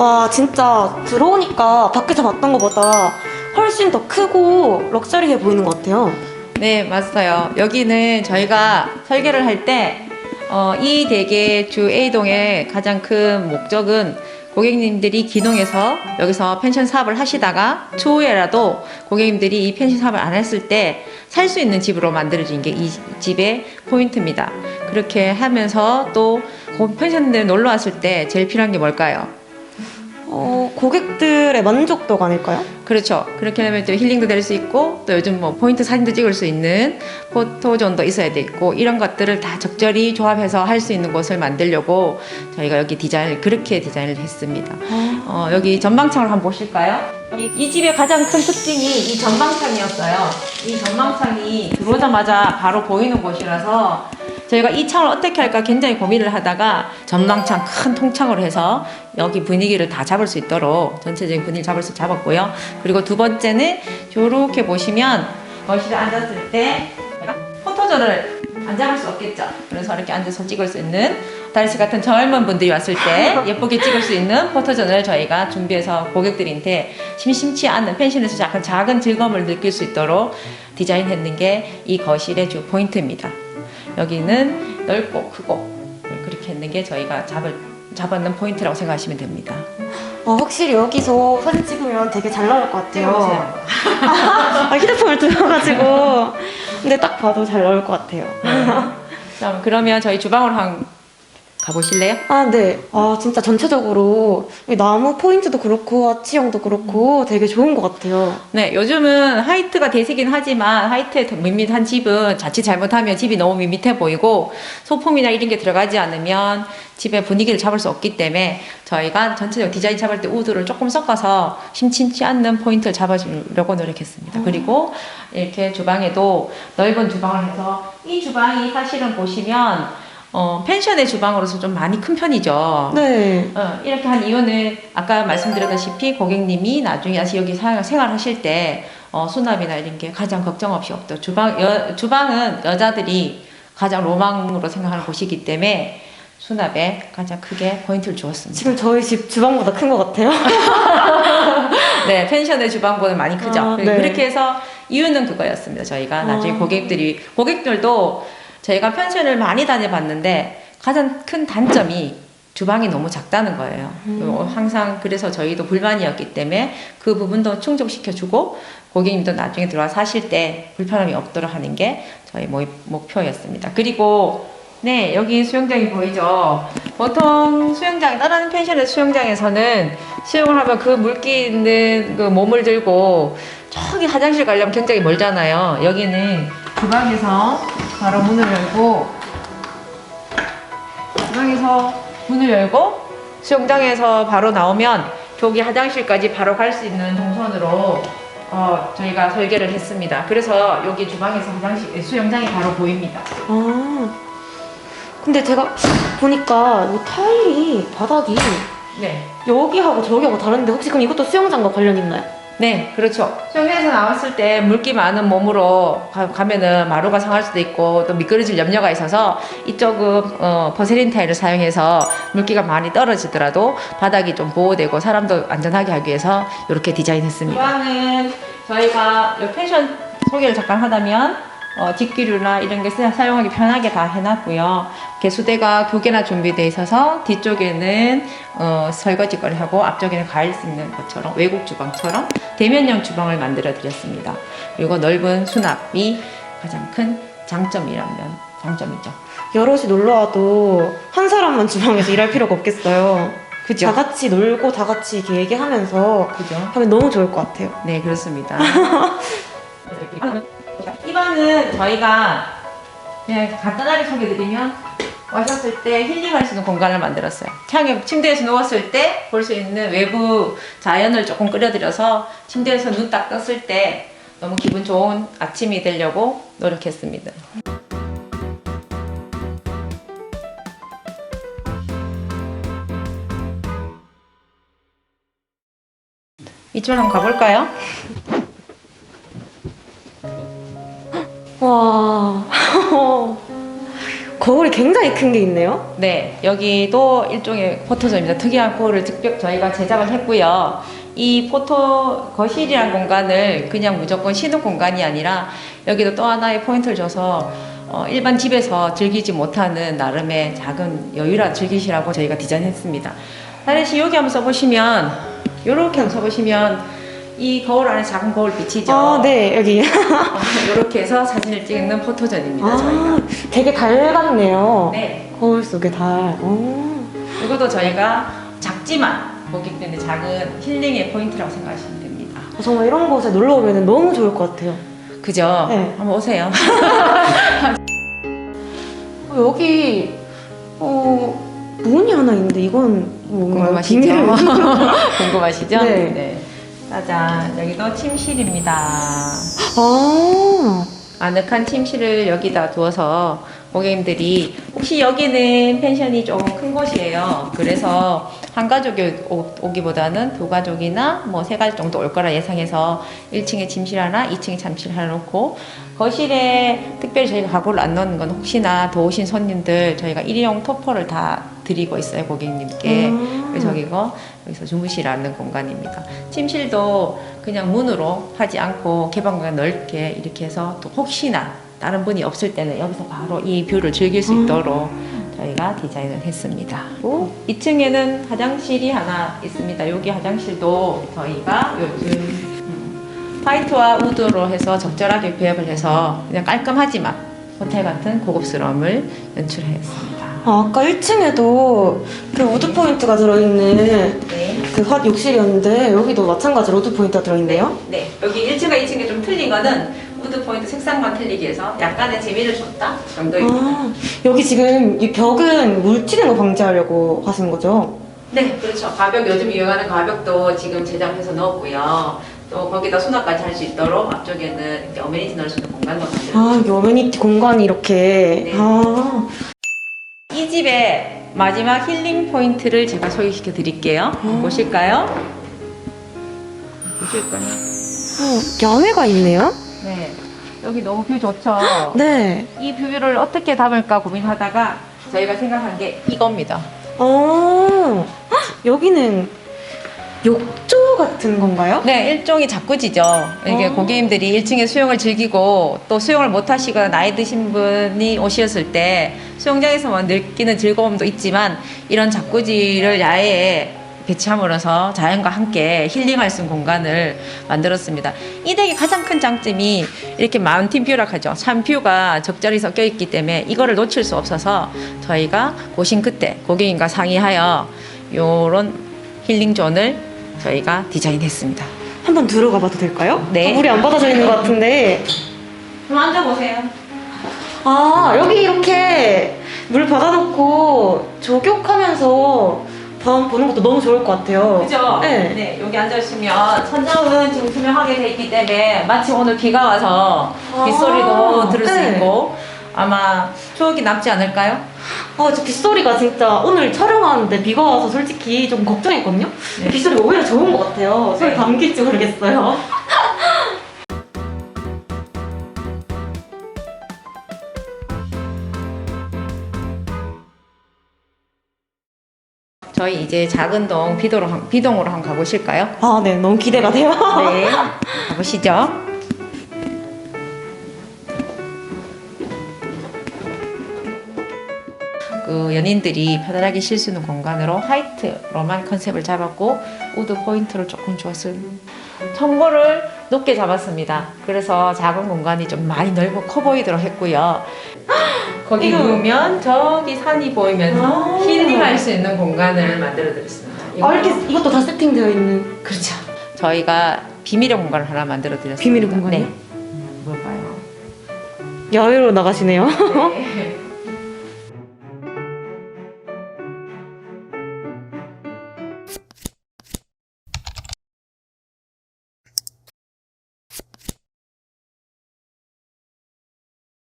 와 진짜 들어오니까 밖에서 봤던 것보다 훨씬 더 크고 럭셔리해 보이는 것 같아요. 네, 맞아요. 여기는 저희가 설계를 할 때, 어, 이 대게 주 A동의 가장 큰 목적은 고객님들이 기동에서 여기서 펜션 사업을 하시다가 추후에라도 고객님들이 이 펜션 사업을 안 했을 때 살 수 있는 집으로 만들어진 게 이 집의 포인트입니다. 그렇게 하면서 또 고- 펜션들 놀러 왔을 때 제일 필요한 게 뭘까요? 어, 고객들의 만족도가 아닐까요? 그렇죠. 그렇게 하면 또 힐링도 될 수 있고 또 요즘 뭐 포인트 사진도 찍을 수 있는 포토존도 있어야 되고 이런 것들을 다 적절히 조합해서 할 수 있는 곳을 만들려고 저희가 여기 디자인을 그렇게 디자인을 했습니다. 어, 여기 전방창을 한번 보실까요? 이, 이 집의 가장 큰 특징이 이 전방창이었어요. 이 전방창이 들어오자마자 바로 보이는 곳이라서 저희가 이 창을 어떻게 할까 굉장히 고민을 하다가 전망창 큰 통창으로 해서 여기 분위기를 다 잡을 수 있도록 전체적인 분위기를 잡을 수 있도록 그리고 두 번째는 이렇게 보시면 거실에 앉았을 때 포토존을 안 잡을 수 없겠죠. 그래서 이렇게 앉아서 찍을 수 있는 다리씨 같은 젊은 분들이 왔을 때 예쁘게 찍을 수 있는 포토존을 저희가 준비해서 고객들한테 심심치 않은 펜션에서 약간 작은 즐거움을 느낄 수 있도록 디자인했는 게 이 거실의 주 포인트입니다. 여기는 넓고 크고 그렇게 했는 게 저희가 잡을 잡았는 포인트라고 생각하시면 됩니다. 어, 확실히 여기서 사진 찍으면 되게 잘 나올 것 같아요. 찍어보세요. 아, 휴대폰을 들어가지고 근데 딱 봐도 잘 나올 것 같아요. 자, 그러면 저희 주방으로 한 가보실래요? 아, 네. 아, 진짜 전체적으로 이 나무 포인트도 그렇고 아치형도 그렇고 되게 좋은 것 같아요. 네, 요즘은 하이트가 대세긴 하지만 하이트에 더 밋밋한 집은 자칫 잘못하면 집이 너무 밋밋해 보이고 소품이나 이런 게 들어가지 않으면 집의 분위기를 잡을 수 없기 때문에 저희가 전체적 디자인 잡을 때 우드를 조금 섞어서 심심치 않는 포인트를 잡아주려고 노력했습니다. 그리고 이렇게 주방에도 넓은 주방을 해서 이 주방이 사실은 보시면 어, 펜션의 주방으로서 좀 많이 큰 편이죠. 네. 어, 이렇게 한 이유는 아까 말씀드렸다시피 고객님이 나중에 다시 여기 사- 생활하실 때 어, 수납이나 이런 게 가장 걱정 없이 없도록 주방 여, 주방은 여자들이 가장 로망으로 생각하는 곳이기 때문에 수납에 가장 크게 포인트를 주었습니다. 지금 저희 집 주방보다 큰 것 같아요. 네, 펜션의 주방보다 많이 크죠. 아, 네. 그렇게 해서 이유는 그거였습니다. 저희가 나중에 아. 고객들이 고객들도 저희가 펜션을 많이 다녀봤는데 가장 큰 단점이 주방이 너무 작다는 거예요. 어, 항상 그래서 저희도 불만이었기 때문에 그 부분도 충족시켜주고 고객님도 나중에 들어와 사실 때 불편함이 없도록 하는 게 저희 모- 목표였습니다. 그리고 네, 여기 수영장이 보이죠? 보통 수영장, 다른 펜션의 수영장에서는 수영을 하면 그 물기 있는 그 몸을 들고 저기 화장실 가려면 굉장히 멀잖아요. 여기는 주방에서 바로 문을 열고 주방에서 문을 열고 수영장에서 바로 나오면 저기 화장실까지 바로 갈 수 있는 동선으로 어, 저희가 설계를 했습니다. 그래서 여기 주방에서 화장실, 수영장이 바로 보입니다. 아. 근데 제가 보니까 이 타일이 바닥이 네. 여기하고 저기하고 다른데 혹시 그럼 이것도 수영장과 관련 있나요? 네, 그렇죠. 수영장에서 나왔을 때 물기 많은 몸으로 가, 가면은 마루가 상할 수도 있고 또 미끄러질 염려가 있어서 이쪽은 어, 버세린 타일을 사용해서 물기가 많이 떨어지더라도 바닥이 좀 보호되고 사람도 안전하게 하기 위해서 이렇게 디자인했습니다. 주방은 저희가 이 펜션 소개를 잠깐 하다면 어, 뒷기류나 이런 게 사- 사용하기 편하게 다 해놨고요. 개수대가 두 개나 준비되어 있어서 뒤쪽에는 어, 설거지거리 하고 앞쪽에는 수 있는 것처럼 외국 주방처럼 대면형 주방을 만들어 드렸습니다. 그리고 넓은 수납이 가장 큰 장점이라면 장점이죠. 여럿이 놀러 와도 한 사람만 주방에서 일할 필요가 없겠어요. 그죠? 다 같이 놀고 다 같이 이렇게 얘기하면서 그죠? 하면 너무 좋을 것 같아요. 네, 그렇습니다. 이 방은 저희가 그냥 간단하게 소개드리면 오셨을 때 힐링할 수 있는 공간을 만들었어요. 창에 침대에서 누웠을 때 볼 수 있는 외부 자연을 조금 끌어들여서 침대에서 눈 딱 떴을 때 너무 기분 좋은 아침이 되려고 노력했습니다. 이쪽으로 한번 가볼까요? 와. 거울이 굉장히 큰 게 있네요. 네, 여기도 일종의 포토존입니다. 특이한 거울을 직접 저희가 제작을 했고요. 이 포토 거실이란 공간을 그냥 무조건 쉬는 공간이 아니라 여기도 또 하나의 포인트를 줘서 어, 일반 집에서 즐기지 못하는 나름의 작은 여유라 즐기시라고 저희가 디자인했습니다. 다른 씨 여기 한번 써보시면 이렇게 한번 써보시면 이 거울 안에 작은 거울 비치죠. 아, 네, 여기. 이렇게 해서 사진을 찍는 포토존입니다. 저희가. 아, 되게 달 같네요. 네. 거울 속에 달. 오. 이것도 저희가 작지만 때문에 작은 힐링의 포인트라고 생각하시면 됩니다. 어, 정말 이런 곳에 놀러 오면 너무 좋을 것 같아요. 그죠? 네. 한번 오세요. 어, 여기, 어, 문이 하나 있는데 이건 뭔가요? 궁금하시죠? 비밀을- 궁금하시죠? 네. 짜잔, 여기도 침실입니다. 아, 아늑한 침실을 여기다 두어서 고객님들이 혹시 여기는 펜션이 조금 큰 곳이에요. 그래서 한 가족이 오- 오기보다는 두 가족이나 뭐 세 가족 정도 올 거라 예상해서 1층에 침실 하나, 2층에 침실 하나 놓고 거실에 특별히 저희가 가구를 안 넣는 건 혹시나 더 오신 손님들 저희가 일회용 토퍼를 다 드리고 있어요 고객님께. 음. 그래서 저기가 여기서 주무시라는 공간입니다. 침실도 그냥 문으로 하지 않고 개방 공간 넓게 이렇게 해서 또 혹시나 다른 분이 없을 때는 여기서 바로 이 뷰를 즐길 수 있도록 저희가 디자인을 했습니다. 또 2층에는 화장실이 하나 있습니다. 여기 화장실도 저희가 요즘 음, 화이트와 우드로 해서 적절하게 배합을 해서 그냥 깔끔하지만 호텔 같은 고급스러움을 연출하였습니다. 아, 아까 1층에도 그 우드 포인트가 들어있는 네. 그화 욕실이었는데 여기도 마찬가지로 우드 포인트가 들어있네요. 네, 여기 1층과 2층이 좀 틀린 거는 우드 포인트 색상만 틀리기 위해서 약간의 재미를 줬다 정도입니다. 아, 여기 지금 이 벽은 물 튀는 거 방지하려고 하신 거죠? 네, 그렇죠. 가벽 요즘 유행하는 가벽도 지금 제작해서 넣었고요. 또 거기다 수납까지 할 수 있도록 앞쪽에는 이렇게 어메니티 넣을 수 있는 공간도 만들었습니다. 아, 여기 어메니티 공간이 이렇게. 네. 아, 이 집의 마지막 힐링 포인트를 제가 소개시켜 드릴게요. 음. 보실까요? 보실까요? 어, 야외가 있네요? 네. 여기 너무 뷰 좋죠? 네. 이 뷰를 어떻게 담을까 고민하다가 저희가 생각한 게 이겁니다. 어, 헉, 여기는 욕조 같은 건가요? 네, 일종의 자꾸지죠. 이게 어. 고객님들이 1층에 수영을 즐기고 또 수영을 못 하시거나 나이 드신 분이 오셨을 때 수영장에서만 느끼는 즐거움도 있지만 이런 자꾸지를 야외에 배치함으로써 자연과 함께 힐링할 수 있는 공간을 만들었습니다. 이 댁의 가장 큰 장점이 이렇게 마운틴 뷰라고 하죠. 산뷰가 적절히 섞여 있기 때문에 이거를 놓칠 수 없어서 저희가 오신 그때 고객님과 상의하여 요런 힐링 존을 저희가 디자인했습니다. 한번 들어가 봐도 될까요? 네. 아, 물이 안 받아져 있는 것 같은데. 좀 앉아보세요. 아, 여기 이렇게 물 받아놓고 조격하면서 밤 보는 것도 너무 좋을 것 같아요. 그죠? 네. 여기 앉아주시면 천장은 지금 투명하게 돼 있기 때문에 마치 오늘 비가 와서 아, 빗소리도 들을 수 네. 있고 아마 추억이 남지 않을까요? 아, 저 빗소리가 진짜 오늘 촬영하는데 비가 와서 솔직히 좀 걱정했거든요? 네. 빗소리가 오히려 좋은 것 같아요. 소리 네. 담길지 모르겠어요. 저희 이제 작은 동 한- 비동으로 한번 가보실까요? 아, 네. 너무 기대가 돼요. 네. 가보시죠. 그 연인들이 편안하게 쉴 수 있는 공간으로 화이트로만 컨셉을 잡았고 우드 포인트를 조금 줬을 청고를 높게 잡았습니다. 그래서 작은 공간이 좀 많이 넓고 커 보이도록 했고요. 거기 누우면 저기 산이 보이면서 아. 힐링할 수 있는 공간을 만들어 드렸습니다. 아, 이렇게 이것도 다 세팅되어 있는. 그렇죠. 저희가 비밀의 공간을 하나 만들어 드렸습니다. 비밀의 공간이요? 네. 뭘까요? 야외로 나가시네요. 네.